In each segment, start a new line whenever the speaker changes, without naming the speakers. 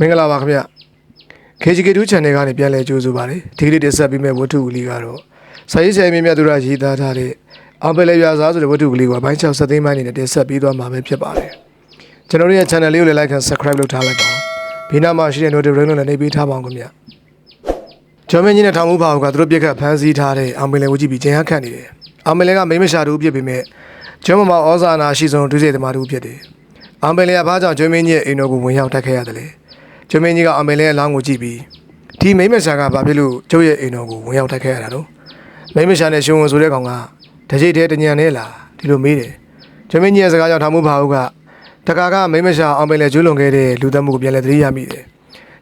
မင်္ဂလာပါခင်ဗျ KGK2 channel ကနေပြန်လည်ကြိုးဆိုပါရစေဒီကနေ့တင်ဆက်ပေးမယ့်ဝတ္ထုကလေးကတော့စာရေးဆရာမြင့်မြတ်သူရရေးသားထားတဲ့အောင်ပယ်လေရွာစားဆိုတဲ့ဝတ္ထုကလေးကိုအပိုင်း6ဆက်သိမ်းပိုင်းအနေနဲ့တင်ဆက်ပေးသွားမှာပဲဖြစ်ပါတယ်ကျွန်တော်တို့ရဲ့ channel လေးကိုလည်း like and subscribe လုပ်ထားလိုက်ပါဦးဘေးနားမှာရှိတဲ့ notification နဲ့နှိပ်ပေးထားပါအောင်ခင်ဗျကျော်မင်းကြီးနဲ့ထောင်မှုပါကသူတို့ပြက်ခတ်ဖမ်းဆီးထားတဲ့အောင်ပယ်လေကိုကြည့်ပြီးကျင်းဟခတ်နေတယ်အောင်ပယ်လေကမိမရှာတူပြစ်ပေမဲ့ကျောင်းမမဩဇာနာရှိဆုံးဒုစရိုက်သမားတူဖြစ်တယ်အောင်ပယ်လေကဘာကြောင့်ကျော်မင်းကြီးရဲ့အိမ်တော်ကိုဝင်ရောက်တိုက်ခဲ့ရတယ်လဲ ကျွမင်းကြီးကအမေလေးရဲ့လောင်းကိုကြည့်ပြီးဒီမိမ့်မရှာကဘာဖြစ်လို့ကျုပ်ရဲ့အိမ်တော်ကိုဝင်ရောက်တိုက်ခဲ့ရတာတော့မိမ့်မရှာနဲ့ရှင်ဝင်ဆိုတဲ့ကောင်ကတကြိတ်တည်းတညံနဲ့လားဒီလိုမေးတယ်ကျွမင်းကြီးရဲ့စကားကြောင့်ထောင်မှုဘာဟုတ်ကတကာကမိမ့်မရှာအောင်ပင်လေကျွလွန်ခဲ့တဲ့လူသက်မှုကိုပြန်လဲသတိရမိတယ်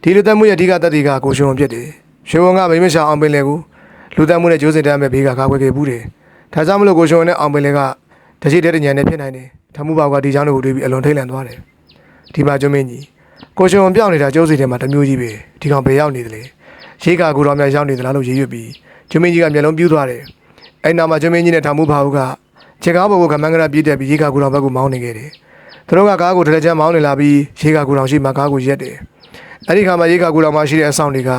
ဒီလူသက်မှုရဲ့အဓိကတတ်တည်ကကိုရှင်ဝင်ဖြစ်တယ်ရှင်ဝင်ကမိမ့်မရှာအောင်ပင်လေကိုလူသက်မှုနဲ့ကျိုးစင်တမ်းမဲ့ဘေးကကာကွယ်ခဲ့ဘူးတယ်ဒါကြောင့်မလို့ကိုရှင်ဝင်နဲ့အောင်ပင်လေကတကြိတ်တည်းတညံနဲ့ဖြစ်နိုင်တယ်ထောင်မှုဘာကဒီကြောင့်ကိုတွေးပြီးအလွန်ထိတ်လန့်သွားတယ်ဒီမှာကျွမင်းကြီး ကိုရှင်ပြောင်းနေတာကျိုးစီထဲမှာတစ်မျိုးကြီးပဲဒီကောင်ဘယ်ရောက်နေသလဲရေးကာကူတော်များရောက်နေသလားလို့ရေးရွတ်ပြီးကျွမင်းကြီးကမျက်လုံးပြူးသွားတယ်အဲ့နောက်မှာကျွမင်းကြီးနဲ့ထောင်မှုဘာဟုကခြေကားပေါ်ကိုကမန်းကရပြေးတက်ပြီးရေးကာကူတော်ဘက်ကိုမောင်းနေခဲ့တယ်သူတို့ကကားကိုတရကြမ်းမောင်းနေလာပြီးရေးကာကူတော်ရှိမှကားကိုရက်တယ်အဲ့ဒီခါမှာရေးကာကူတော်မှာရှိတဲ့အဆောင်တွေက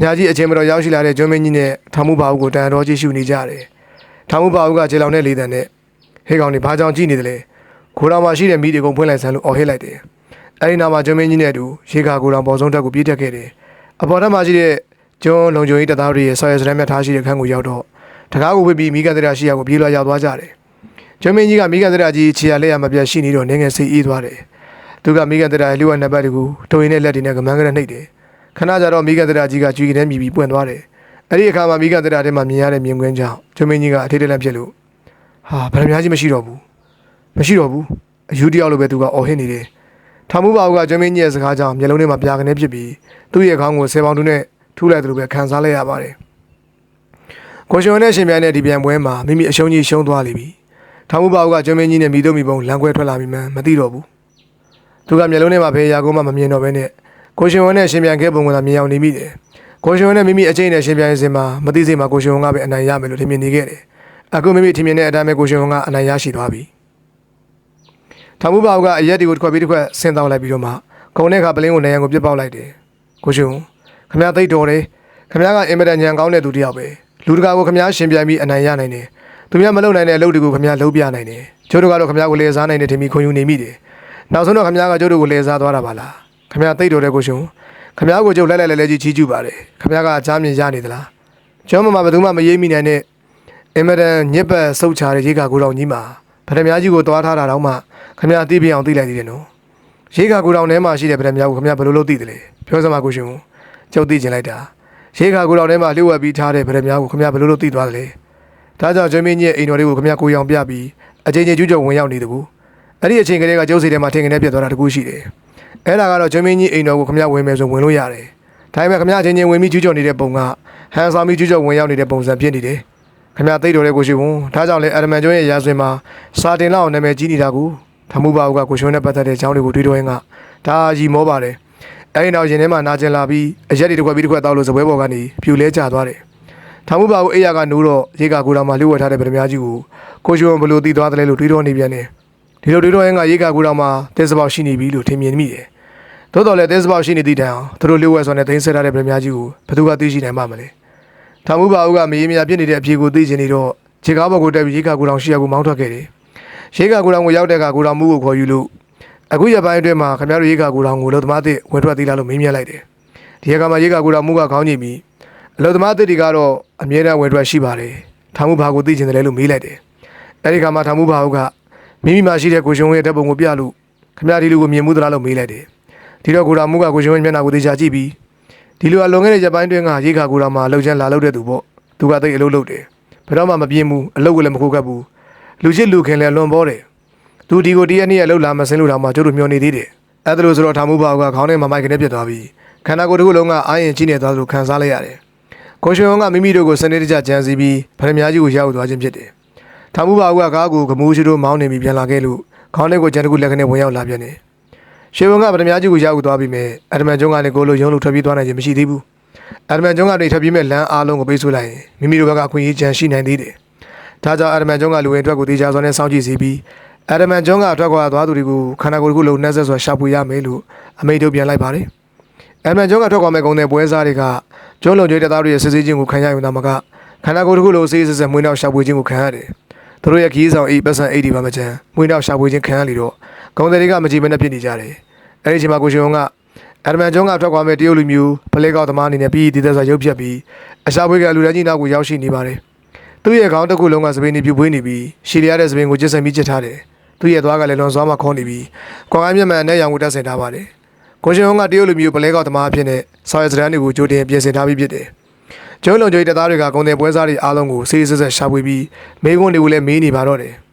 ညာကြီးအချင်းမတော်ရောက်ရှိလာတဲ့ကျွမင်းကြီးနဲ့ထောင်မှုဘာဟုကိုတန်တော်ကြည့်ရှုနေကြတယ်ထောင်မှုဘာဟုကခြေလောင်တဲ့လေတံနဲ့ဟေးကောင်တွေဘာကြောင့်ကြည့်နေသလဲခိုးတော်မှာရှိတဲ့မိတွေကုန်ဖွင့်လိုက်ဆန်းလို့အော်ဟစ်လိုက်တယ် အဲဒီနောက်မှာကျွန်းမင်းကြီးနဲ့အတူရေကာကိုယ်တော်ပေါ်ဆုံးတက်ကိုပြေးတက်ခဲ့တယ်။အပေါ်ထပ်မှာရှိတဲ့ကျွန်းလုံခြုံရေးတပ်သားတွေရဲ့ဆော်ရစရမ်းမြတ်ထားရှိတဲ့ခန်းကိုရောက်တော့တကားကိုဝစ်ပြီးမိဂန္ဒရာရှိရာကိုပြေးလွှာရောက်သွားကြတယ်။ကျွန်းမင်းကြီးကမိဂန္ဒရာကြီးခြေရလက်ရမပြတ်ရှိနေတော့နေငယ်စိတ်အေးသွားတယ်။သူကမိဂန္ဒရာရဲ့လျှို့ဝှက်နံပါတ်တကူတုံရင်နဲ့လက်တွေနဲ့ကမန်းကရနှိပ်တယ်။ခဏကြာတော့မိဂန္ဒရာကြီးကကြွေကနေမြည်ပြီးပွင့်သွားတယ်။အဲ့ဒီအခါမှာမိဂန္ဒရာထဲမှာမြင်ရတဲ့မြင်ကွင်းကြောင့်ကျွန်းမင်းကြီးကအထေးတလန့်ဖြစ်လို့ဟာဗရမ ्या ကြီးမရှိတော့ဘူး။မရှိတော့ဘူး။အယူတယောက်လိုပဲသူကအော်ဟစ်နေတယ်။ ထောင်မှုပါဘူးကဂျမင်းကြီးရဲ့စကားကြောင့်မျက်လုံးထဲမှာပြာကနေဖြစ်ပြီးသူ့ရဲ့ခေါင်းကိုဆယ်ပေါင်တူနဲ့ထူလိုက်တယ်လို့ပဲခံစားလိုက်ရပါတယ်။ကိုရှင်နဲ့ရှင်ပြိုင်တဲ့ဒီပြန်ပွဲမှာမိမိအရှုံးကြီးရှုံးသွားလိမ့်ပြီ။ထောင်မှုပါဘူးကဂျမင်းကြီးနဲ့မိတို့မိဘုံလမ်းခွဲထွက်လာပြီမှန်းမသိတော့ဘူး။သူကမျက်လုံးထဲမှာဘယ်ရာကုန်းမှမမြင်တော့ဘဲနဲ့ကိုရှင်နဲ့ရှင်ပြိုင်ခဲ့ပုံကသာမြင်အောင်နေမိတယ်။ကိုရှင်နဲ့မိမိအချိန်နဲ့ရှင်ပြိုင်စင်မှာမသိစိတ်မှာကိုရှင်ကပဲအနိုင်ရမယ်လို့ထင်မြင်နေခဲ့တယ်။အခုမိမိထင်မြင်တဲ့အတိုင်းပဲကိုရှင်ကအနိုင်ရရှိသွားပြီ။ ထောင်မှုပါကအရက်တွေကိုတစ်ခွက်ပြီးတစ်ခွက်ဆင်းတောင်းလိုက်ပြီးတော့မှခုံတဲ့အခါပလင်းကိုနေရန်ကိုပြစ်ပေါက်လိုက်တယ်ကိုရှင်ခမရသိတ်တော်တယ်ခမရကအင်မတန်ညံကောင်းတဲ့သူတစ်ယောက်ပဲလူတကာကိုခမရရှင်ပြန်ပြီးအနိုင်ရနိုင်တယ်သူများမလုပ်နိုင်တဲ့အလုပ်တွေကိုခမရလုပ်ပြနိုင်တယ်ကျိုးတို့ကတော့ခမရကိုလေစားနိုင်တဲ့ထင်ပြီးခွန်ယူနေမိတယ်နောက်ဆုံးတော့ခမရကကျိုးတို့ကိုလေစားသွားတာပါလားခမရသိတ်တော်တဲ့ကိုရှင်ခမရကိုကျုပ်လဲလဲလဲလဲကြီးချီးကျူးပါတယ်ခမရကအချားမြင်ရနေသလားကျောင်းမမှာဘယ်သူမှမရေးမိနိုင်တဲ့အင်မတန်ညစ်ပတ်ဆုတ်ချတဲ့ရေကကိုတော်ကြီးမှာ ဗဒမြားကြီးကိုတွားထားတာတော့မှခမရသိပြအောင်သိလိုက်သေးတယ်နော်ရေခါကူတောင်ထဲမှာရှိတဲ့ဗရမ ्या ကိုခင်ဗျာဘယ်လိုလုပ်သိတယ်လဲပြောစမ်းပါကိုရှင်ဦးကျုပ်သိချင်လိုက်တာရေခါကူတောင်ထဲမှာလျှို့ဝှက်ပြီးထားတဲ့ဗရမ ्या ကိုခင်ဗျာဘယ်လိုလုပ်သိသွားတယ်လဲဒါကြောင့်ကျွမ်းမင်းကြီးရဲ့အိမ်တော်လေးကိုခင်ဗျာကိုရောင်ပြပြီးအချိန်ချင်းကျူးကျော်ဝင်ရောက်နေတကူအဲ့ဒီအချိန်ကလေးကကျုပ်စီထဲမှာထင်ကနေပြတ်သွားတာတကူရှိတယ်အဲ့ဒါကတော့ကျွမ်းမင်းကြီးအိမ်တော်ကိုခင်ဗျာဝင်မယ်ဆိုဝင်လို့ရတယ်ဒါပေမဲ့ခင်ဗျာအချိန်ချင်းဝင်ပြီးကျူးကျော်နေတဲ့ပုံကဟန်ဆောင်ပြီးကျူးကျော်ဝင်ရောက်နေတဲ့ပုံစံဖြစ်နေတယ် ခင်ဗျာသိတော်တဲ့ကိုရှင်ဦးဒါကြောင့်လေအရမန်ကျွန်းရဲ့ရာဇဝင်မှာစာတင်လောက်အောင်နာမည်ကြီးနေတာကူထမှုပါဘူးကကိုရှင်နဲ့ပတ်သက်တဲ့အကြောင်းတွေကိုတွေးတော့ရင်ကဒါရီမောပါတယ်အဲဒီနောက်ရင်ထဲမှာနာကျင်လာပြီးအရက်တွေတစ်ခွက်ပြီးတစ်ခွက်တောက်လို့စပွဲပေါ်ကနေပြူလဲကျသွားတယ်ထမှုပါဘူးအိယာကနိုးတော့ရေကကိုတော်မှာလှုပ်ဝက်ထားတဲ့ဗရမ ्या ကြီးကိုကိုရှင်ဘလို့တည်သွားတယ်လို့တွေးတော့နေပြန်တယ်ဒီလိုတွေးတော့ရင်ကရေကကိုတော်မှာတင်းစပေါက်ရှိနေပြီလို့ထင်မြင်မိတယ်သို့တော်လည်းတင်းစပေါက်ရှိနေသည့်တိုင်အောင်သူတို့လှုပ်ဝက်ဆိုတဲ့တင်းဆက်ထားတဲ့ဗရမ ्या ကြီးကိုဘယ်သူကသိရှိနိုင်မှာမလဲ ထမှုပါဘူးကမေးမြပြစ်နေတဲ့အဖြေကိုသိချင်နေတော့ခြေကားပေါ်ကိုတက်ပြီးရေကကိုတော်ရှိရကိုမောင်းထွက်ခဲ့တယ်ရေကကိုတောင်ကိုရောက်တဲ့အခါကိုတောင်မှုကိုခေါ်ယူလို့အခုရပိုင်းအတွင်းမှာခင်ဗျားတို့ရေကကိုတောင်ကိုလုံသမားတစ်ဝင်ထွက်သေးလားလို့မေးမြန်းလိုက်တယ်ဒီအခါမှာရေကကိုတောင်မှုကခေါင်းညိပြီးအလုံသမားတစ်တွေကတော့အမြဲတမ်းဝင်ထွက်ရှိပါတယ်ထာမှုဘာကိုသိချင်တယ်လဲလို့မေးလိုက်တယ်အဲဒီခါမှာထာမှုဘာဟုတ်ကမိမိမှာရှိတဲ့ကိုရှင်ဝင်းရဲ့တပ်ပုံကိုပြလို့ခင်ဗျားဒီလူကိုမြင်မှုသလားလို့မေးလိုက်တယ်ဒီတော့ကိုတောင်မှုကကိုရှင်ဝင်းမျက်နှာကိုသိချကြည့်ပြီး ဒီလူကလွန်ခဲ့တဲ့ရပိုင်းအတွင်းကရေကကိုတောင်မှာလှုပ်ချမ်းလာလှုပ်တဲ့သူပေါ့သူကသိအလုပ်လုပ်တယ်ဘယ်တော့မှမပြင်းဘူးအလုပ်ကိုလည်းမခိုးကပ်ဘူးလူချစ်လူခင်လည်းလွန်ပေါ်တယ်သူဒီကိုတရက်နေ့ရက်လှုပ်လာမစင်းလို့တောင်မှကျတို့မျောနေသေးတယ်အဲ့ဒါလို့ဆိုတော့ထာမှုဘာကခေါင်းထဲမှာမိုက်ကနေပြတ်သွားပြီးခန္ဓာကိုယ်တစ်ခုလုံးကအာရင်ကြီးနေသွားသလိုခံစားလိုက်ရတယ်ကိုရှင်ဝကမိမိတို့ကိုစနေတကျကြံစည်ပြီးဗရမ ्या ကြီးကိုရောက်သွားခြင်းဖြစ်တယ်ထာမှုဘာကကားကိုဂမိုးရှိတို့မောင်းနေပြီးပြန်လာခဲ့လို့ခေါင်းထဲကိုကြံတစ်ခုလက်ကနေဝင်ရောက်လာပြန်တယ် ရှေဝံကဗရမ ्या ကြီးကိုရောက်သွားပြီးမြဲအဒမန်ကျုံကလည်းကိုလိုရုံးလို့ထွက်ပြေးသွားနိုင်ခြင်းမရှိသေးဘူးအဒမန်ကျုံကနေထွက်ပြေးမဲ့လမ်းအားလုံးကိုပေးဆိုလိုက်ရင်မိမိတို့ဘက်ကအခွင့်အရေးချမ်းရှိနိုင်သေးတယ်ဒါကြောင့်အာရမန်ကျွန်းကလူဝင်အတွက်ကိုတေချာစွာနဲ့စောင့်ကြည့်စီပြီးအာရမန်ကျွန်းကအထွက်ခွာသွားသူတွေကိုခန္ဓာကိုယ်တစ်ခုလုံးနှက်ဆက်စွာရှာဖွေရမယ်လို့အမိန့်ထုတ်ပြန်လိုက်ပါတယ်အမှန်ကျောင်းကထွက်ခွာမဲ့ကုန်းတဲ့ပွဲစားတွေကကျွန်းလုံကျွေးတပ်သားတွေရဲ့စစ်ဆေးခြင်းကိုခံရယူတာမကခန္ဓာကိုယ်တစ်ခုလုံးစေးစစ်စစ်မွေးနောက်ရှာဖွေခြင်းကိုခံရတယ်။သူတို့ရဲ့ခီးဆောင်အိပတ်စံအိဒီပါမချမ်းမွေးနောက်ရှာဖွေခြင်းခံရလေတော့ ကုန်းတဲ့တွေကမကြည့်မနဲ့ဖြစ်နေကြတယ်။အဲဒီအချိန်မှာကိုရှင်ဝကအဒမန်ကျွန်းကထွက်ခွာမဲ့တရုတ်လူမျိုးဖလဲကောက်သမားအနေနဲ့ပြီးတည်တဲ့ဆိုရုပ်ဖြတ်ပြီးအရှာဖွေကလူတန်းကြီးနောက်ကိုရောက်ရှိနေပါတယ်။သူ့ရဲ့ခေါင်းတစ်ခုလုံးကစပင်းနေပြူပွေးနေပြီးရှည်ရတဲ့စပင်းကိုကျစ်ဆင်ပြီးချစ်ထားတယ်။သူ့ရဲ့သွားကလည်းလွန်စွာမှခေါင်းနေပြီးကွန်အိုင်းမျက်မှန်နဲ့ရောင်ကိုတက်ဆင်ထားပါတယ်။ကိုရှင်ဝကတရုတ်လူမျိုးဖလဲကောက်သမားအဖြစ်နဲ့ဆော်ရစတန်တွေကိုကြိုတင်ပြင်ဆင်ထားပြီးဖြစ်တယ်။ကျုံးလုံကျွေးတပ်သားတွေကကုန်တယ်ပွဲစားတွေအားလုံးကိုစေးစစ်ဆက်ရှာဖွေပြီးမေးခွန်းတွေကိုလည်းမေးနေပါတော့တယ်။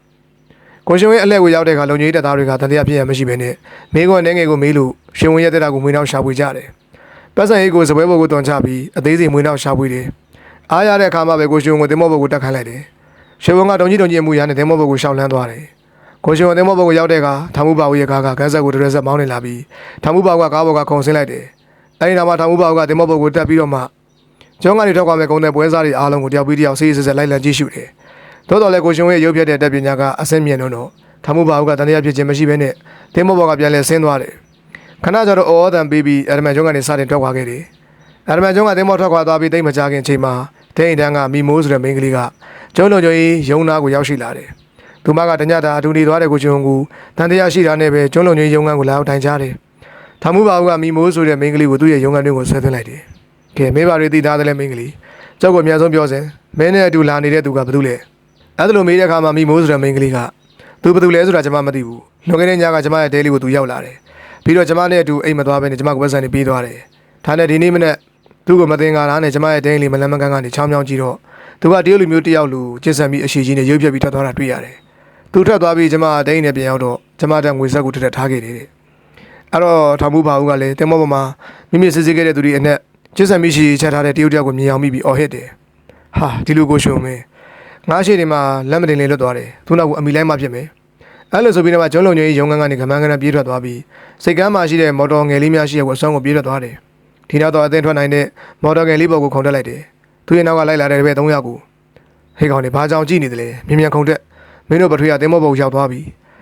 ကိုရှင်ဝင်းအလှည့်ကိုရောက်တဲ့အခါလုံကျွေးတပ်သားတွေကတန်တရားဖြစ်ရမရှိဘဲနဲ့မေးခွန်းနဲ့ငယ်ကိုမေးလို့ရှင်ဝင်းရဲ့တက်တာကိုမွေးနောက်ရှာဖွေကြတယ်။ပတ်စံရေးကိုစပွဲဘုတ်ကိုတွန်ချပြီးအသေးစိတ်မွေးနောက်ရှာဖွေတယ်။အားရတဲ့အခါမှာပဲကိုရှင်ဝင်းကိုတင်မောဘုတ်ကိုတက်ခိုင်းလိုက်တယ်။ရှင်ဝင်းကတုံကြီးတုံကြီးအမှုရနဲ့တင်မောဘုတ်ကိုရှောက်လန်းသွားတယ်။ကိုရှင်ဝင်းတင်မောဘုတ်ကိုရောက်တဲ့အခါထာမှုပါဝရဲ့ကားကကန်းဆက်ကိုတရက်ဆက်မောင်းနေလာပြီးထာမှုပါဝကကားဘော်ကခုံဆင်းလိုက်တယ်။အဲဒီနောက်မှာထာမှုပါဝကတင်မောဘုတ်ကိုတက်ပြီးတော့မှကျောင်းကနေထွက်ခွာမဲ့ကုန်းတဲ့ပွဲစားတွေအားလုံးကိုတယောက်ပြီးတယောက်ဆေးဆေးဆက်လိုက်လံကြည့်ရှုတယ်။ သို့တော်လည်းကိုရှင်ဝင်းရဲ့ရုပ်ပြတဲ့တက်ပညာကအဆင့်မြင့်တော့တော့ထမှုဘာဟုကတန်တရားဖြစ်ခြင်းမရှိဘဲနဲ့တင်းမောဘော်ကပြန်လဲဆင်းသွားတယ်။ခဏကျတော့အော်အတန်ပေးပြီးအရမန်ကျောင်းကနေစတင်ထွက်ခွာခဲ့တယ်။အရမန်ကျောင်းကတင်းမောထွက်ခွာသွားပြီးတိတ်မကြခင်ချိန်မှာဒိန်တန်းကမိမိုးဆိုတဲ့မိန်းကလေးကကျောင်းလုံးကျော်ကြီးယုံနာကိုရောက်ရှိလာတယ်။သူမကတညတာအတူနေသွားတဲ့ကိုရှင်ကိုတန်တရားရှိတာနဲ့ပဲကျောင်းလုံးကြီးယုံငန်းကိုလာအောင်ထိုင်ချတယ်။ထမှုဘာဟုကမိမိုးဆိုတဲ့မိန်းကလေးကိုသူ့ရဲ့ယုံငန်းတွင်ကိုဆွဲသွင်းလိုက်တယ်။ကဲမေးပါရီတည်သားတယ်လဲမင်းကလေးကျောက်ကိုအများဆုံးပြောစင်မင်းနဲ့အတူလာနေတဲ့သူကဘယ်သူလဲ အဲ့ဒါလိုမေးတဲ့အခါမှာမိမိုးဆိုတဲ့မင်းကလေးကသူဘယ်သူလဲဆိုတာကျွန်မမသိဘူးလွန်ခဲ့တဲ့ညကကျွန်မရဲ့ဒဲလီကိုသူရောက်လာတယ်ပြီးတော့ကျွန်မနဲ့အတူအိမ်မသွားဘဲနဲ့ကျွန်မကပတ်စံနေပြီးသွားတယ်ဒါနဲ့ဒီနေ့မနေ့သူ့ကိုမတင်ကားတာနဲ့ကျွန်မရဲ့ဒဲလီမလန်းမကန်းကနေချောင်းချောင်းကြည့်တော့သူကတရုတ်လူမျိုးတယောက်လူကျစ်ဆန်ပြီးအရှိကြီးနဲ့ရုပ်ပြက်ပြီးထွက်သွားတာတွေ့ရတယ်သူထွက်သွားပြီးကျွန်မဒိန်းနဲ့ပြန်ရောက်တော့ကျွန်မတက်ငွေဆက်ကိုတက်တက်ထားခဲ့တယ်တဲ့အဲ့တော့ထောင်မှုပါဦးကလည်းတင်မောပေါ်မှာမိမိစစ်စစ်ခဲ့တဲ့သူတွေအနက်ကျစ်ဆံမိရှိချက်ထားတဲ့တရုတ်တယောက်ကိုမြင်အောင်မိပြီးအော်ဟစ်တယ်ဟာဒီလိုကိုရှုံမင်း ငါးရှိတွေမှာလက်မတင်လေးလွတ်သွားတယ်သူနောက်ကအမိလိုက်မှဖြစ်မယ်အဲ့လိုဆိုပြီးတော့ကျုံးလုံကြီးရုံငန်းကနေကမန်းကနပြေးထွက်သွားပြီးစိတ်ကမ်းမှာရှိတဲ့မော်တော်ငယ်လေးများရှိတဲ့ဝက်ဆောင်ကိုပြေးထွက်သွားတယ်ဒီနောက်တော့အသင်းထွက်နိုင်တဲ့မော်တော်ငယ်လေးပေါ်ကိုခုန်တက်လိုက်တယ်သူရဲ့နောက်ကလိုက်လာတဲ့ဘက်၃ယောက်ကိုဟေးကောင်နေဘာကြောင်ကြည့်နေတယ်လဲမြင်မြန်ခုန်တက်မင်းတို့ပထွေးရတင်မောပေါ်ရောက်သွားပြီ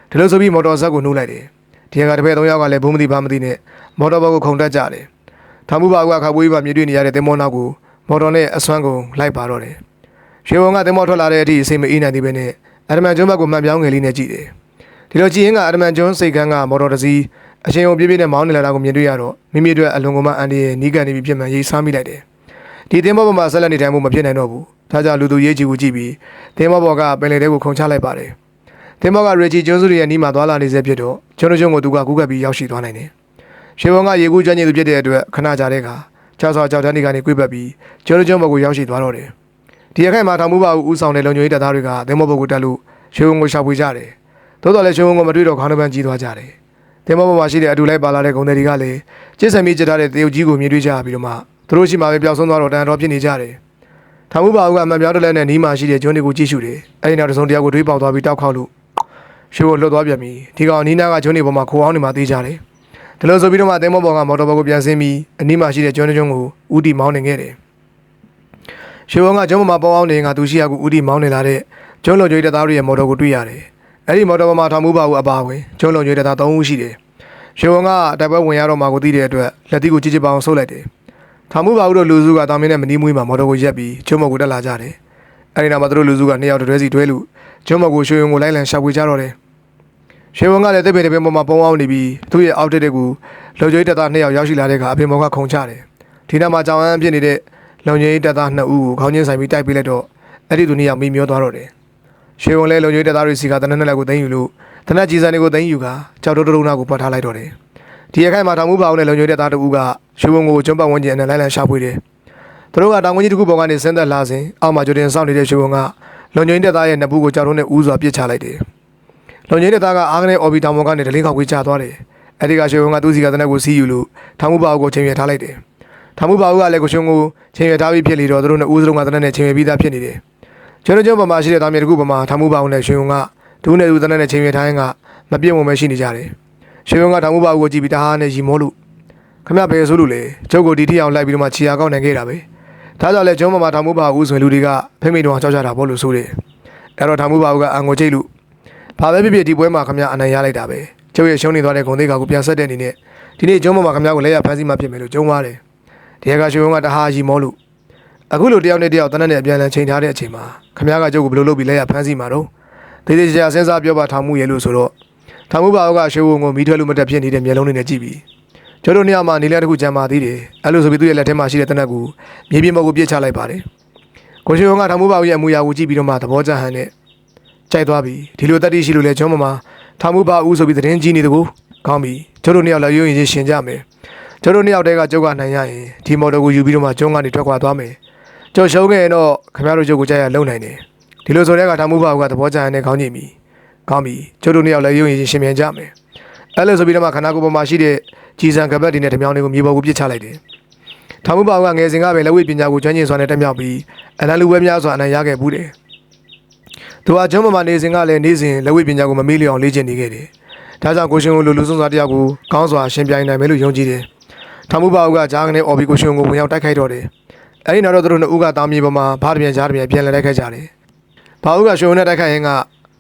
ဒီလိုဆိုပြီးမော်တော်ဇက်ကိုနှိုးလိုက်တယ်ဒီကတပည့်၃ယောက်ကလည်းဘုံမသိဘာမသိနဲ့မော်တော်ဘောက်ကိုခုန်တက်ကြတယ်။ထာမှုဘာကခါပွေးပါမြေတွေ့နေရတဲ့တင်မောနောက်ကိုမော်တော်နဲ့အစွမ်းကုန်လိုက်ပါတော့တယ်။ ရွှေဘုံကတင်မောထွက်လာတဲ့အထိအစိမ့်မအေးနိုင်သေးပဲနဲ့အဒမန်ကျွန်းဘက်ကိုမှန်ပြောင်းငယ်လေးနဲ့ကြည့်တယ်။ဒီလိုကြည့်ရင်ကအဒမန်ကျွန်းစိတ်ကန်းကမော်တော်တစ်စီးအရှင်ုံပြည့်ပြည့်နဲ့မောင်းနေလာတာကိုမြင်တွေ့ရတော့မိမိတို့အလွန်ကုန်မှအန်ဒီရဲ့နီးကန်နေပြီဖြစ်မှန်ရေးစားမိလိုက်တယ်။ဒီတင်မောပေါ်မှာဆက်လက်နေထိုင်မှုမဖြစ်နိုင်တော့ဘူး။ဒါကြောင့်လူသူရေးကြည့်ကိုကြည့်ပြီးတင်မောပေါ်ကပင်လေတဲကိုခုန်ချလိုက်ပါတယ်။တင်မောကရီချီကျွန်းစုတွေရဲ့နီးမှာသွားလာနေစေဖြစ်တော့ကျွန်းတို့ကျွန်းကိုသူကကူးကပ်ပြီးရောက်ရှိသွားနိုင်တယ်။ရှေဘုံကရေကူးကျွမ်းကျင်သူဖြစ်တဲ့အတွက်ခဏကြာတဲ့အခါကြောက်စောကြောက်တန်းတွေကနေကွေ့ပတ်ပြီးကျွန်းတို့ကျွန်းဘက်ကိုရောက်ရှိသွားတော့တယ်။ ဒီအခိုက်မှာထောင်မှုပါဦးဦးဆောင်တဲ့လုံခြုံရေးတပ်သားတွေကတင်မောဘက်ကိုတက်လို့ရှေဘုံကိုရှာဖွေကြတယ်။သို့တော်လည်းရှေဘုံကိုမတွေ့တော့ခေါင်းတစ်ပန်းကြီးသွားကြတယ်။တင်မောဘက်မှာရှိတဲ့အတူလိုက်ပါလာတဲ့ဂုံတွေကလည်းကျစ်ဆံမိကျထားတဲ့တရုတ်ကြီးကိုမြင်တွေ့ကြပြီးတော့မှသူတို့ရှိမှပဲပျောက်ဆုံးသွားတော့တန်တော်ဖြစ်နေကြတယ်။ထောင်မှုပါဦးကအမှန်ပြောင်းတလဲနဲ့နီးမှရှိတဲ့ကျွန်းတွေကိုကြည့်ရှုတယ်။အဲဒီနောက်တစ်စုံတယောက်ကိုတွေးပေါက်သွားပြီးတောက်ခေါက်လို့ရှိုးကိုလွတ်သွားပြန်ပြီဒီကောင်နီးနားကကျွန်းနေပေါ်မှာခိုးအောင်နေမှာသေးကြတယ်ဒီလိုဆိုပြီးတော့မှသင်္ဘောပေါ်ကမော်တော်ဘုတ်ကိုပြန်ဆင်းပြီးအနီးမှာရှိတဲ့ကျွန်းတစ်ကျွန်းကိုဦးတီမောင်းနေခဲ့တယ် ရှိုးကကျွန်းပေါ်မှာပေါအောင်နေငါသူရှိရကိုဦးတီမောင်းနေလာတဲ့ကျွန်းလုံကျွေးတပ်သားတွေရဲ့မော်တော်ကိုတွေ့ရတယ်အဲ့ဒီမော်တော်ပေါ်မှာထောင်မှုပါဘူးအပါဝင်ကျွန်းလုံကျွေးတပ်သား၃ဦးရှိတယ်ရှိုးကတိုက်ပွဲဝင်ရတော့မှကိုသိတဲ့အတွက်လက်သီးကိုကြည့်ကြည့်ပအောင်ဆုပ်လိုက်တယ်ထောင်မှုပါဘူးတို့လူစုကတောင်မင်းနဲ့မနီးမွေးမှာမော်တော်ကိုရက်ပြီးကျွန်းမော်ကိုတက်လာကြတယ်အဲ့ဒီနောက်မှာသူတို့လူစုကနှစ်ယောက်တွဲစီတွဲလို့ကျွန်းမော်ကိုရွှေရုံကိုလိုက်လံရှာဖွေကြတော့တယ်ရှေဝန်ကလည်းတစ်ပင်တစ်ပင်ပေါ်မှာပုံအောင်နေပြီးသူ့ရဲ့အောက်တက်တဲ့ကိုလုံခြုံရေးတပ်သားနှစ်ယောက်ရောက်ရှိလာတဲ့အခါအပြင်ပေါ်ကခုန်ချတယ်ဒီနောက်မှာကြောင်အန်းဖြစ်နေတဲ့ လုံခြုံရေးတပ်သားနှစ်ဦးကိုခေါင်းချင်းဆိုင်ပြီးတိုက်ပေးလိုက်တော့အဲ့ဒီသူနှစ်ယောက်မိမျောသွားတော့တယ်ရှေဝန်လည်းလုံခြုံရေးတပ်သားတွေစီကတနက်နဲ့လက်ကိုသိမ်းယူလို့တနက်ကြီးစံတွေကိုသိမ်းယူကကြောက်တုံးတုံးနာကိုပတ်ထားလိုက်တော့တယ်ဒီအခိုက်မှာထောင်မှုပါအောင်တဲ့လုံခြုံရေးတပ်သားတဦးကရှေဝန်ကိုကျွန်းပတ်ဝန်းကျင်နဲ့လိုက်လံရှာဖွေတယ်သူတို့ကတောင်ဝင်ကြီးတစ်ခုပေါ်ကနေဆင်းသက်လာစဉ်အောက်မှာကြိုတင်စောင့်နေတဲ့ရှေဝန်ကလုံခြုံရေးတပ်သားရဲ့နှစ်ဘူးကိုကြောက်တုံးနဲ့ဦးစွာပစ်ချလိုက်တယ်လုံငင်းတဲ့သားကအားကနေအော်ဘီတောင်ပေါ်ကနေဒလင်းခေါက်ခွေချသွားတယ်။အဲဒီကရွှေဝုံကသူ့စီကတနက်ကိုစီးယူလို့ထောင်မှုပါအုပ်ကိုချိန်ရထားလိုက်တယ်။ ထောင်မှုပါအုပ်ကလည်းကိုရှင်ကိုချိန်ရထားပြီးဖြစ်လေတော့သူတို့နှစ်ဦးစလုံးကတနက်နဲ့ချိန်ရပြီးသားဖြစ်နေတယ်။ကျွန်းကျွန်းပေါ်မှာရှိတဲ့တာမြေတစ်ခုပေါ်မှာထောင်မှုပါအုပ်နဲ့ရွှေဝုံကဒူးနဲ့ဒူးတနက်နဲ့ချိန်ရထားရင်ကမပြည့်ဝမဲရှိနေကြတယ်။ရွှေဝုံကထောင်မှုပါအုပ်ကိုကြည့်ပြီးတဟားနဲ့ရီမောလို့ခမရဘယ်ဆိုလို့လေကျုပ်ကိုဒီထိအောင်လိုက်ပြီးတော့မှခြေရာကောက်နိုင်ခဲ့တာပဲ။ဒါကြောင့်လဲကျွန်းပေါ်မှာထောင်မှုပါအုပ်ဆိုရင်လူတွေကဖိမိတော်ကြောက်ကြတာပေါ့လို့ဆိုတယ်။အဲ့တော့ထောင်မှုပါအုပ်ကအန်ကိုကြိတ်လို့ဘာပဲဖြစ်ဖြစ်ဒီပွဲမှာခမရအနိုင်ရလိုက်တာပဲကျုပ်ရဲ့ရှုံးနေသွားတဲ့ဂုံသေးကကိုပြန်ဆက်တဲ့အနေနဲ့ဒီနေ့ကျုံးပေါ်မှာခင်ဗျားကိုလက်ရဖမ်းဆီးမှဖြစ်မယ်လို့ကျုံးသွားတယ် ဒီကရွှေဝုံကတဟာရီမောလို့အခုလိုတယောက်နဲ့တယောက်တနက်နဲ့အပြန်အလှန်ချိန်ထားတဲ့အချိန်မှာခင်ဗျားကကျုပ်ကိုဘယ်လိုလုပ်ပြီးလက်ရဖမ်းဆီးမှာတော့သေးသေးချာချာစဉ်းစားပြောပါထောင်မှုရဲ့လို့ဆိုတော့ထောင်မှုပါကရွှေဝုံကိုမီးထွဲလို့မတက်ဖြစ်နေတဲ့မျက်လုံးတွေနဲ့ကြည့်ပြီးကျတို့နှစ်ယောက်မှနေလဲတစ်ခုကြံပါသေးတယ်အဲ့လိုဆိုပြီးသူ့ရဲ့လက်ထဲမှာရှိတဲ့တနက်ကိုမြေပြင်ပေါ်ကိုပြစ်ချလိုက်ပါတယ်ကိုရွှေဝုံကထောင်မှုပါရဲ့အမူအရာကိုကြည့်ပြီးတော့မှသဘောကျဟန်နဲ့ကြိုက်သွားပြီဒီလိုတတိရှိလို့လဲကျွန်းမမှာထောင်မှုပါဦးဆိုပြီးသတင်းကြီးနေတကူကောင်းပြီကျတို့နှစ်ယောက်လည်းရုံရင်ချင်းရှင်ကြမယ် ကျတို့နှစ်ယောက်တည်းကကျုပ်ကနိုင်ရရင်ဒီမော်တော်ကိုယူပြီးတော့မှကျွန်းကနေထွက်ခွာသွားမယ်ကျုပ်ရှုံးခဲ့ရင်တော့ခင်ဗျားတို့ကျုပ်ကိုကြိုက်ရလုံနိုင်တယ်ဒီလိုဆိုတဲ့ကထောင်မှုပါဦးကသဘောကျရင်လည်းကောင်းကြည့်ပြီကောင်းပြီကျတို့နှစ်ယောက်လည်းရုံရင်ချင်းရှင်ပြန်ကြမယ်အဲ့လိုဆိုပြီးတော့မှခန္ဓာကိုယ်ပေါ်မှာရှိတဲ့ကြီးစံကပတ်တွေနဲ့ဓမြောင်းတွေကိုမြေပေါ်ကိုပြစ်ချလိုက်တယ်ထောင်မှုပါဦးကငယ်စဉ်ကပဲလက်ဝိပညာကိုကျွမ်းကျင်စွာနဲ့တက်မြောက်ပြီးအလန်လူပွဲများစွာအနိုင်ရခဲ့ဘူးတယ်သူကကျွမ်းမမနေစဉ်ကလည်းနေစဉ်လက်ဝိပညာကိုမမေ့လျောင်လေ့ကျင့်နေခဲ့တယ်။ဒါကြောင့်ကိုရှင်ကိုလူလူဆုံးစွာတယောက်ကိုကောင်းစွာရှင်ပြိုင်နိုင်မယ်လို့ယုံကြည်တယ်။ ထမှုပါဦးကဂျာကနေအော်ဘီကိုရှင်ကိုဝင်ရောက်တိုက်ခိုက်တော့တယ်။အဲဒီနောက်တော့သူတို့နှစ်ဦးကတာမြေပေါ်မှာဘားတပြန်ဂျားတပြန်ပြန်လည်တိုက်ခိုက်ကြတယ်။ဘာဦးကရှင်နဲ့တိုက်ခိုက်ရင်က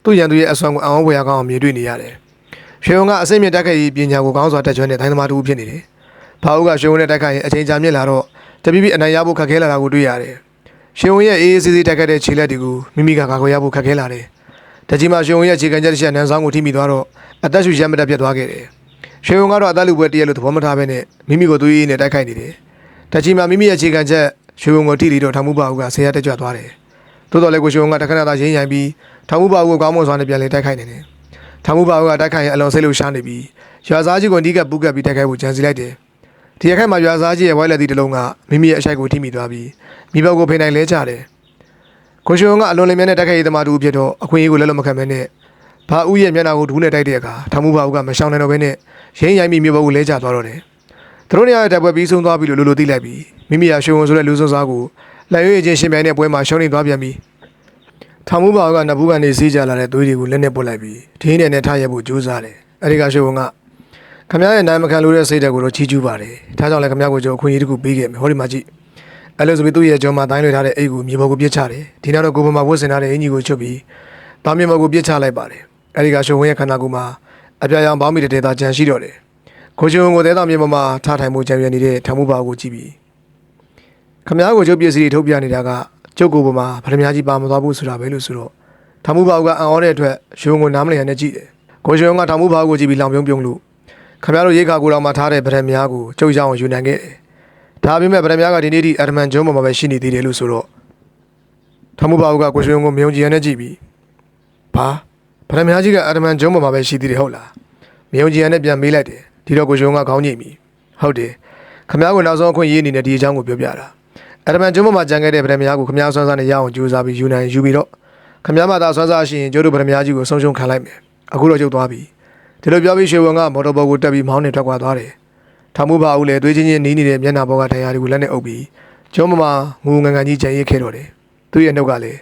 သူ့ရန်သူရဲ့အစွမ်းကိုအံ့ဩဖွယ်ကောင်းအောင်မြင်တွေ့နေရတယ်။ရှင်ကအစိမ့်မြင့်တိုက်ခိုက်ရေးပညာကိုကောင်းစွာတက်ကျွမ်းတဲ့တိုင်းသမားတူဖြစ်နေတယ်။ဘာဦးကရှင်နဲ့တိုက်ခိုက်ရင်အချိန်ကြာမြင့်လာတော့တပိပိအနိုင်ရဖို့ခက်ခဲလာတာကိုတွေ့ရတယ်။ရှင်ဝင်ရဲ့အေးအေးဆေးဆေးတက်ခဲ့တဲ့ခြေလက်တွေကိုမိမိကကာကွယ်ရဖို့ခက်ခဲလာတယ်။တကြီးမှာရှင်ဝင်ရဲ့ခြေကန်ချက်တစ်ချက်နန်းဆောင်ကိုထိမိသွားတော့အသက်ရှူရမ်းမတက်ပြတ်သွားခဲ့တယ်။ ရှင်ဝင်ကတော့အသက်လူပွဲတရက်လို့သဘောမထားဘဲနဲ့မိမိကိုသွေးရည်နဲ့တိုက်ခိုက်နေတယ်။တကြီးမှာမိမိရဲ့ခြေကန်ချက်ရှင်ဝင်ကိုထိလီတော့ထောင်မှုပါဦးကဆရာတက်ကြွသွားတယ်။သို့တော်လည်းကိုရှင်ဝင်ကတခဏသာရင်းရိုင်ပြီးထောင်မှုပါဦးကိုကောင်းမွန်စွာနဲ့ပြန်လည်တိုက်ခိုက်နေတယ်။ထောင်မှုပါဦးကတိုက်ခိုက်ရင်အလွန်စိတ်လှုပ်ရှားနေပြီးရွာသားကြီးကိုအဓိကပူကပ်ပြီးတိုက်ခိုက်ဖို့ကြံစီလိုက်တယ်။ဒီအခါမှာရွာသားကြီးရဲ့ဝိုင်းလက်သီးတစ်လုံးကမိမိရဲ့အရှိုက်ကိုထိမိသွားပြီးမိဘကိုဖိနိုင်လဲချတယ်။ကိုရှင်အောင်ကအလွန်လင်းမြတ်တဲ့တိုက်ခိုက်ရေးသမားတူဖြစ်တော့အခွင့်အရေးကိုလက်လွတ်မခံဘဲနဲ့ဘာဦးရဲ့မျက်နှာကိုဒူးနဲ့တိုက်တဲ့အခါထမှုဘာဦးကမရှောင်နိုင်တော့ဘဲနဲ့ ရင်းရိုင်းမိမျိုးပေါ်ကိုလဲကျသွားတော့တယ်။သူတို့နေရာရဲ့တိုက်ပွဲပြီးဆုံးသွားပြီလို့လိုလိုသိလိုက်ပြီးမိမိရရှင်ဝန်ဆိုတဲ့လူစုံစားကိုလက်ရွေးချင်းရှင်ပြိုင်တဲ့ပွဲမှာရှုံးနေသွားပြန်ပြီးထမှုဘာဦးကနဘူးကနေစီးကြလာတဲ့သွေးတွေကိုလက်နဲ့ပုတ်လိုက်ပြီးဒင်းနဲ့နဲ့ထားရဖို့ကြိုးစားတယ်။အဲဒီကရှင်ဝန်ကခမရရဲ့နိုင်မခံလို့တဲ့စိတ်ဓာတ်ကိုတော့ချီးကျူးပါတယ်။ဒါကြောင့်လည်းခမရကိုကျွန်တော်အခွင့်အရေးတစ်ခုပေးခဲ့မယ်။ဟောဒီမှာကြည့်။အဲ့လိုဆိုပြီးသူ့ရဲ့ကြောမှာတိုင်းလွှဲထားတဲ့အိတ်ကိုမြေပေါ်ကိုပြစ်ချတယ်ဒီနောက်တော့ကိုပေါ်မှာဝတ်ဆင်ထားတဲ့အင်ကြီးကိုချွတ်ပြီးတားမြေပေါ်ကိုပြစ်ချလိုက်ပါတယ်အဲ့ဒီကရှုံဝင်းရဲ့ခန္ဓာကိုယ်မှာ အပြာရောင်ပေါင်းမီတဲ့ဒေသကြံရှိတော့တယ်ကိုချုံကိုသဲတော်မြေပေါ်မှာထားထိုင်မှုကြံရည်နေတဲ့ထမှုပါကိုကြည့်ပြီးခမားကိုကျုပ်ပစ္စည်းတွေထုတ်ပြနေတာကကျုပ်ကိုပေါ်မှာဗရမကြီးပါမသွားဘူးဆိုတာပဲလို့ဆိုတော့ထမှုပါကအံ့ဩတဲ့အတွက်ရုံကိုနားမလည်ရနဲ့ကြည့်တယ်ကိုချုံကထမှုပါကိုကြည့်ပြီးလောင်ပြုံးပြုံးလို့ခမားတို့ရေခါကိုတော်မှာထားတဲ့ဗရမကြီးကိုကျုပ်ရောင်းယူနိုင်ခဲ့တယ်ဒါပေမဲ့ဗရမကြီးကဒီနေ့ဒီအဒမန်ဂျုံးပေါ်မှာပဲရှိနေသေးတယ်လို့ဆိုတော့ထမှုပါကကိုချုံကိုမြုံကြည့်ရနဲ့ကြည့်ပြီးဘာ ပထမကြီးကအဒမန်ဂျုံပေါ်မှာပဲရှိသေးတယ်ဟုတ်လားမယုံကြည်ရနဲ့ပြန်မေးလိုက်တယ်ဒီတော့ကိုယုံကခေါင်းညိပြီဟုတ်တယ်ခမားကိုနောက်ဆုံးအခွင့်အရေးအနေနဲ့ဒီအကြောင်းကိုပြောပြတာအဒမန်ဂျုံပေါ်မှာကြံခဲ့တဲ့ပထမကြီးကိုခမားဆွမ်းစားနဲ့ရအောင်ကြိုးစားပြီးယူနိုင်ယူပြီးတော့ခမားမသားဆွမ်းစားရှိရင်ကျိုးတို့ပထမကြီးကိုဆုံးရှုံးခံလိုက်မယ်အခုတော့ကျုပ်သွားပြီဒီလိုပြောပြီးရွှေဝန်ကမော်တော်ဘော်ကိုတက်ပြီးမောင်းနေထွက်ခွာသွားတယ်ထမှုပါဦးလေသွေးချင်းချင်းနီးနေတဲ့မျက်နှာပေါ်ကတရားတွေကိုလက်နဲ့အုပ်ပြီးဂျုံမမငူငန်ငန်ကြီးကြံရစ်ခဲ့တော့တယ်သူ့ရဲ့နှုတ်ကလည်း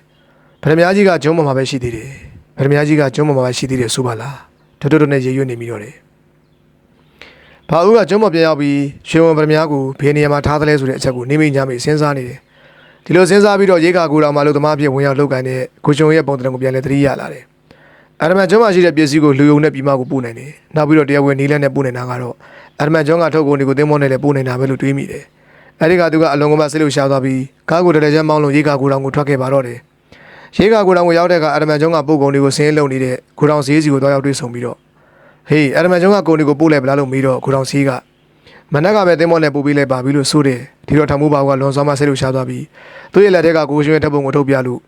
ဗရမ ्या ကြီးကဂျုံမမပဲရှိသေးတယ် ဗရမ ्या ကြီးကကျုံးမမပဲရှိသေးတယ်ဆိုပါလားတွတ်တွတ်နဲ့ရေရွတ်နေမိတော့တယ်ဘာဦးကကျုံးမပြန်ရောက်ပြီးရွှေဝန်ဗရမ ्या ကိုဘယ်နေရာမှာထားသလဲဆိုတဲ့အချက်ကိုနေမိညာမိစဉ်းစားနေတယ်ဒီလိုစဉ်းစားပြီးတော့ရေကာကူတော်မှာလို့သမားပြဝင်ရောက်လောက်ကန်တဲ့ကိုရှင်ရဲ့ပုံတံကိုပြန်လဲသတိရလာတယ်အာရမန်ကျွန်းမှာရှိတဲ့ပစ္စည်းကိုလူယုံနဲ့ပြီးမှကိုပို့နိုင်တယ်နောက်ပြီးတော့တရားဝင်နီးလန်းနဲ့ပို့နိုင်တာကတော့အာရမန်ကျောင်းကထုတ်ကုန်တွေကိုသင်းမောနဲ့လည်းပို့နေတာပဲလို့တွေးမိတယ်။အဲဒီကသူကအလုံးကမဆိတ်လို့ရှားသွားပြီးကားကိုတရကြမ်းမောင်းလို့ရေကာကိုတောင်ကိုထွက်ခဲ့ပါတော့တယ်။ ရေကာကိုတောင်ကိုရောက်တဲ့အခါအာရမန်ကျောင်းကပို့ကုန်တွေကိုဆင်းလုံနေတဲ့ကိုတောင်ဈေးစီကိုသွားရောက်တွေ့ဆုံပြီးတော့ဟေးအာရမန်ကျောင်းကကုန်တွေကိုပို့လိုက်ဗလားလို့မေးတော့ကိုတောင်ဈေးကမနက်ကပဲသင်းမောနဲ့ပို့ပေးလိုက်ပါပြီလို့ဆိုတယ်။ဒီတော့ထမှုပါကလွန်စောမဆိတ်လို့ရှားသွားပြီးသူ့ရဲ့လက်ထက်ကကိုရွှေထပ်ပုံကိုထုတ်ပြလို့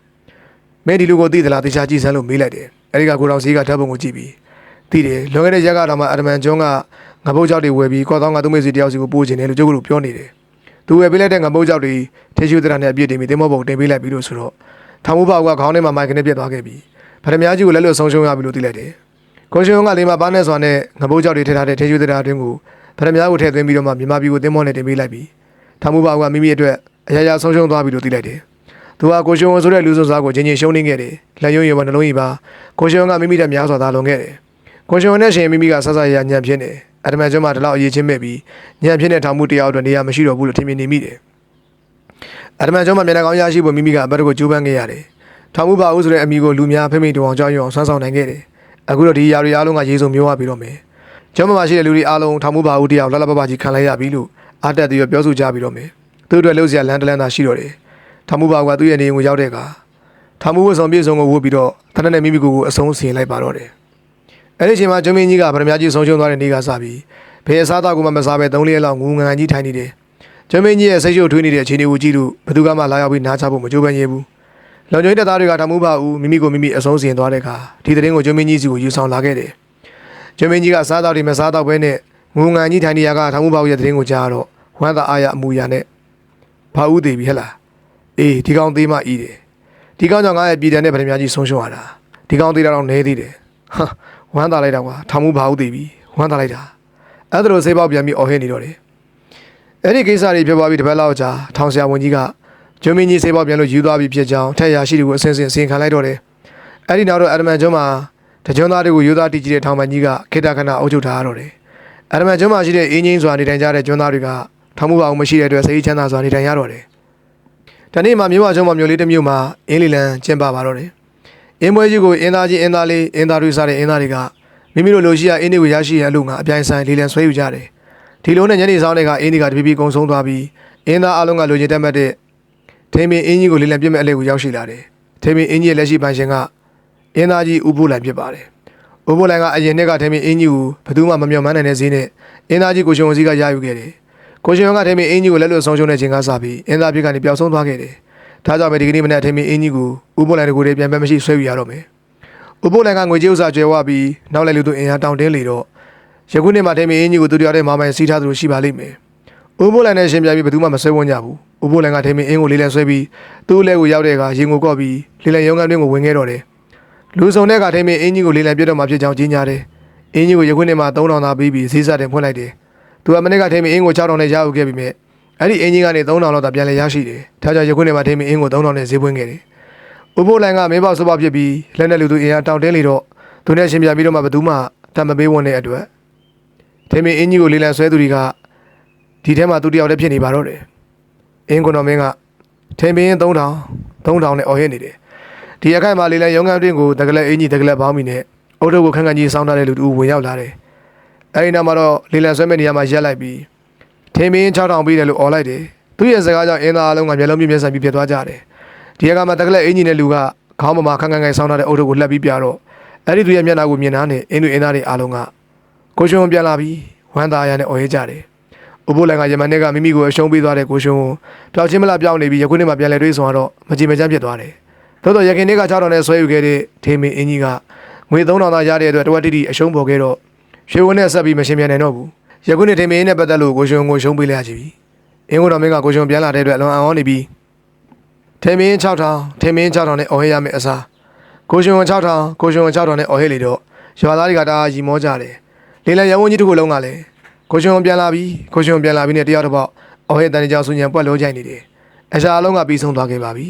မင်းဒီလူကိုသိသလားတေချာကြည့်စမ်းလို့မေးလိုက်တယ်။အဲဒီကကိုတောင်ဈေးကထပ်ပုံကိုကြည့်ပြီးသိတယ်လွန်ခဲ့တဲ့ရက်ကတော့မှအာရမန်ကျောင်းကငပုတ်ကြောက်တွေဝယ်ပြီးကော်တောင်းကသူ့မိတ်ဆွေတယောက်စီကိုပို့ခြင်းတယ်လို့ကျုပ်ကပြောနေတယ်။သူဝယ်ပေးလိုက်တဲ့ငပုတ်ကြောက်တွေထေရှူတရနဲ့အပြည့်တင်ပြီးတင်မောဘုံတင်ပေးလိုက်ပြီးလို့ဆိုတော့ ထောင်မှုပေါကခေါင်းထဲမှာမိုက်ကနေပြတ်သွားခဲ့ပြီးဗရမ ्या ကြီးကိုလက်လွတ်ဆုံးရှုံးရပြီလို့သိလိုက်တယ်။ကိုရှင်ကလေးမှာပါနဲ့စွာနဲ့ငပုတ်ကြောက်တွေထည့်ထားတဲ့ထေရှူတရအတွင်းကိုဗရမ ्या ကိုထည့်သွင်းပြီးတော့မှမြန်မာပြည်ကိုတင်မောနဲ့တင်ပေးလိုက်ပြီးထောင်မှုပေါကမိမိအတွက်အရာရာဆုံးရှုံးသွားပြီလို့သိလိုက်တယ်။သူဟာကိုရှင်ဆိုတဲ့လူစုစားကိုချင်းချင်းရှုံးနေခဲ့တယ်။လက်ရုံးရည်မနှလုံးရည်ပါကိုရှင်ကမိမိတဲ့များစွာသာလွန်ခဲ့တယ်။ကိုရှင်နဲ့ရှင်မိမိကဆဆရရညံဖြစ်နေအတမန်ကျွန်းမှာဒီလောက်အရေးချင်းမဲ့ပြီးညံဖြစ်တဲ့ထောင်မှုတရားအတွက်နေရာမရှိတော့ဘူးလို့ထင်မြင်နေမိတယ် အတမန်ကျွန်းမှာမျက်နှာကောင်းရရှိဖို့မိမိကအဘတ်ကိုကြိုးပမ်းခဲ့ရတယ်ထောင်မှုပါဦးဆိုတဲ့အမိကိုလူများဖိမိတောင်ကြောက်ရွံ့အောင်ဆွမ်းဆောင်နိုင်ခဲ့တယ်အခုတော့ဒီຢာတွေအားလုံးကရေစုံမျိုးဝပြီးတော့မယ်ကျောင်းမှာရှိတဲ့လူတွေအားလုံးထောင်မှုပါဦးတရားလှလှပပကြီးခံလိုက်ရပြီလို့အားတက်ပြီးပြောဆိုကြပြီးတော့မယ်သူတို့အတွက်လှုပ်ရှားလန်တလန်သာရှိတော့တယ်ထောင်မှုပါကသူ့ရဲ့နေအိမ်ကိုရောက်တဲ့အခါထောင်မှုဝတ်ဆောင်ပြေဆုံးကိုဝတ်ပြီးတော့တနက်နဲ့မိမိကိုယ်ကိုအဆုံးစီရင်လိုက်ပါတော့တယ်အဲ့ဒီအချိန်မှာကျမင်းကြီးကဗရမကြီးဆုံးရှုံးသွားတဲ့နေ့ကစပြီးဘယ်အစားအသောက်ကိုမှမစားဘဲ၃လေးလောက်ငူငန်ကြီးထိုင်နေတယ် ကျမင်းကြီးရဲ့စိတ်ရှုပ်ထွေးနေတဲ့အခြေအနေကိုကြည့်လို့ဘယ်သူမှလာရောက်ပြီးနားချဖို့မကြိုးပမ်းရဘူးလုံခြုံရေးတပ်သားတွေကထောင်မှုပါဦးမိမိကိုမိမိအဆုံးစီရင်သွားတဲ့အခါဒီသတင်းကိုကျွမ်းမင်းကြီးစီကိုယူဆောင်လာခဲ့တယ်။ကျွမ်းမင်းကြီးကစားတော့ဒီမစားတော့ဘဲနဲ့ငုံငံကြီးထိုင်နေရကထောင်မှုပါဦးရဲ့သတင်းကိုကြားတော့ဝမ်းသာအားရအမူအရာနဲ့ဘာဦးသေးပြီဟဲ့လား။အေးဒီကောင်သေးမှဤတယ်။ဒီကောင်ကြောင့်ငါရဲ့ပြည်တယ်နဲ့ဗရမကြီးဆုံးရှုံးရတာ။ဒီကောင်သေးတာတော့နေသေးတယ်။ဟာဝမ်းသာလိုက်တာကွာထောင်မှုဘာဦးသေးပြီဝမ်းသာလိုက်တာ။အဲ့ဒါလိုဆေးပေါက်ပြန်ပြီးအော်ဟစ်နေတော့တယ်။ အဲ့ဒီကိစ္စတွေဖြစ်သွားပြီးတပတ်လောက်ကြာထောင်ဆရာဝန်ကြီးကဂျွန်မင်းကြီးဆေးပေါက်ပြန်လို့ယူသွားပြီးဖြစ်ကြောင်းထက်ရရှိတွေကိုအစင်းစင်စင်ခံလိုက်တော့တယ်။အဲ့ဒီနောက်တော့အရမန်ကျွန်းမှာတကြွန်းသားတွေကိုယူသားတည်ကြည်တဲ့ထောင်ပန်ကြီးကခေတ္တခဏအုပ်ချုပ်ထားရတော့တယ်။အရမန်ကျွန်းမှာရှိတဲ့အင်းကြီးစွာနေထိုင်ကြတဲ့ကျွန်းသားတွေကထောင်မှုပါအောင်မရှိတဲ့အတွက်စိတ်ချမ်းသာစွာနေထိုင်ရတော့တယ်။ဒီနေ့မှာမြို့မကျွန်းမှာမြို့လေးတစ်မြို့မှာအင်းလီလန်ကျင်းပပါတော့တယ်။အင်းပွဲကြီးကိုအင်းသားကြီးအင်းသားလေးအင်းသားတွေစားတဲ့အင်းသားတွေကမိမိတို့လိုရှိရအင်းတွေကိုရရှိရလို့ငါအပြိုင်ဆိုင်လီလန်ဆွဲယူကြတယ်။ ဒီလိုနဲ့ညနေဆောင်တွေကအင်းတွေကတဖြည်းဖြည်းကုံဆုံးသွားပြီးအင်းသားအလုံးကလူချင်းတက်မှတ်တဲ့ထေမင်းအင်းကြီးကိုလေးလံပြစ်မဲ့အလဲကိုရောက်ရှိလာတယ်။ထေမင်းအင်းကြီးရဲ့လက်ရှိပိုင်ရှင်ကအင်းသားကြီးဥပိုးလိုင်ဖြစ်ပါတယ်။ဥပိုးလိုင်ကအရင်နှစ်ကထေမင်းအင်းကြီးကိုဘယ်သူမှမမျှော်မှန်းနိုင်တဲ့ဈေးနဲ့အင်းသားကြီးကိုရှင်ဝန်စည်းကရယူခဲ့တယ်။ကိုရှင်ဝန်ကထေမင်းအင်းကြီးကိုလက်လွတ်ဆုံးရှုံးတဲ့ချိန်ကစပြီးအင်းသားဖြစ်ကနေပျောက်ဆုံးသွားခဲ့တယ်။ဒါကြောင့်ပဲဒီကနေ့မနေ့ထေမင်းအင်းကြီးကိုဥပိုးလိုင်တကူတွေပြန်ပဲမရှိဆွဲယူရတော့မယ်။ဥပိုးလိုင်ကငွေကြေးဥစ္စာကျွဲဝပြီးနောက်လည်းလူသူအင်အားတောင်းတင်းလေတော့ ယခုနှစ်မှာထေမင်းအင်းကြီးကိုသူတယောက်တည်းမမိုင်စီးထားသူရှိပါလိမ့်မယ်။ဦးဘိုးလိုင်နဲ့ရှင်ပြပြီးဘယ်သူမှမဆွဲဝန်းကြဘူး။ဦးဘိုးလိုင်ကထိမင်းအင်းကိုလေးလံဆွဲပြီးသူ့လက်ကိုရောက်တဲ့အခါရင်ကိုကော့ပြီးလေးလံရုံးကန်တွင်းကိုဝင်ခဲ့တော့တယ်။လူစုံတဲ့အခါထိမင်းအင်းကြီးကိုလေးလံပြတ်တော့မှဖြစ်ကြောင်းကြီးညာတယ်။အင်းကြီးကိုယခုနှစ်မှာ3000သာပေးပြီးဈေးစားတင်ဖွင့်လိုက်တယ်။သူကမနေ့ကထိမင်းအင်းကို6000နဲ့ရယူခဲ့ပြီးမြဲအဲ့ဒီအင်းကြီးကနေ3000လောက်သာပြန်လည်ရရှိတယ်။ဒါကြောင့်ယခုနှစ်မှာထိမင်းအင်းကို3000နဲ့ဈေးပွင့်ခဲ့တယ်။ဦးဘိုးလိုင်ကမင်းပေါက်စပေါက်ဖြစ်ပြီးလက်နဲ့လူသူအင်အားတောင်းတင်းလေတော့သူနဲ့ရှင်ပြပြီးတော့မှဘယ်သူမှတတ်မပေးဝန်တဲ့အတွက် ထိမင်းအင်းကြီးကိုလေးလံဆွဲသူတွေကဒီထဲမှာသူတယောက်တည်းဖြစ်နေပါတော့တယ်အင်းကွန်တော်မင်းကထင်ပင်း3000 3000နဲ့អော်ဟစ်နေတယ်ဒီအခိုက်မှာလေးလဲရုံးကန်တွင်းကိုတကလက်အင်းကြီးတကလက်ပေါင်းမိနဲ့အုတ်ထုတ်ကိုခန်းခန်းကြီးစောင်းထားတဲ့လူတူဝင်ရောက်လာတယ်အဲဒီနောက်မှာတော့လေးလံဆွဲမဲ့နေရာမှာရက်လိုက်ပြီးထင်ပင်း6000ပြီးတယ်လို့អော်လိုက်တယ်သူရဲ့စကားကြောင့်အင်းသားအလုံးကမျက်လုံးပြင်းပြဆန်ပြီးဖြစ်သွားကြတယ်ဒီအခါမှာတကလက်အင်းကြီးနဲ့လူကခေါင်းပေါ်မှာခန်းခန်းခန်းစောင်းထားတဲ့အုတ်ထုတ်ကိုလှက်ပြီးပြတော့အဲ့ဒီသူရဲ့မျက်နှာကိုမြင်တာနဲ့အင်းသူအင်းသားတွေအားလုံးက ကိုရှင်ပြန်လာပြီးဝမ်းသာရနဲ့អော်ဟစ်ကြတယ်။ဥပိုးလန်ကယမန်နဲ့ကမိမိကိုအရှုံးပေးသွားတဲ့ကိုရှုံးကိုပျောက်ချင်းမလားပျောက်နေပြီးယခုနေ့မှပြန်လဲတွေးဆောင်တော့မကြည်မကြမ်းဖြစ်သွားတယ်။သို့တော့ရခင်နေ့က6000နဲ့ဆွဲယူခဲ့တဲ့ထေမင်းအင်းကြီးကငွေ3000သာရတဲ့အတွက်တဝက်တိတိအရှုံးပေါ်ခဲ့တော့ရွှေဝန်းနဲ့ဆက်ပြီးမရှင်းပြန်နိုင်တော့ဘူး။ယခုနေ့ထေမင်းနဲ့ပတ်သက်လို့ကိုရှုံးကိုရှုံးပေးလိုက်ရပြီ။အင်းကိုတော်မင်းကကိုရှုံးပြန်လာတဲ့အတွက်လွန်အောင်နေပြီးထေမင်း6000ထေမင်း6000နဲ့အော်ဟစ်ရမယ့်အစားကိုရှုံး6000ကိုရှုံး6000နဲ့အော်ဟစ်လေတော့ရွာသားတွေကတအားရီမောကြတယ်။ လေလံရဝန်းကြီးတစ်ခုလုံးကလည်းကိုရှင်ပြန်လာပြီကိုရှင်ပြန်လာပြီနဲ့တယောက်တစ်ပေါက်အော်ဟဲ့တန်ကြောင်ဆူညံပွက်လို့ကြိုက်နေတယ်အရှာအလုံးကပြီးဆုံးသွားခဲ့ပါပြီ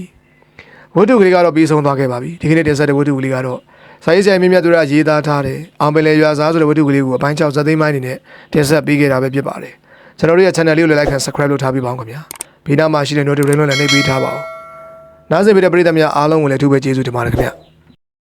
ဝတ္ထုကလေးကတော့ပြီးဆုံးသွားခဲ့ပါပြီဒီကနေ့တင်ဆက်တဲ့ဝတ္ထုကလေးကတော့စာရေးဆရာမြင့်မြတ်သူရရေးသားထားတဲ့အောင်ပင်လေရွာစားဆိုတဲ့ဝတ္ထုကလေးကိုအပိုင်း6ဇက်သိမ်းပိုင်းအနေနဲ့တင်ဆက်ပေးခဲ့တာပဲဖြစ်ပါတယ်ကျွန်တော်တို့ရဲ့ channel လေးကိုလည်း like and subscribe လုပ်ထားပေးပါအောင်ခင်ဗျာဘေးနားမှာရှိတဲ့ notification လည်းနှိပ်ပေးထားပါအောင်နားဆင်ပေးတဲ့ပရိသတ်များအားလုံးကိုလည်းအထူးပဲကျေးဇူးတင်ပါတယ်ခင်ဗျာ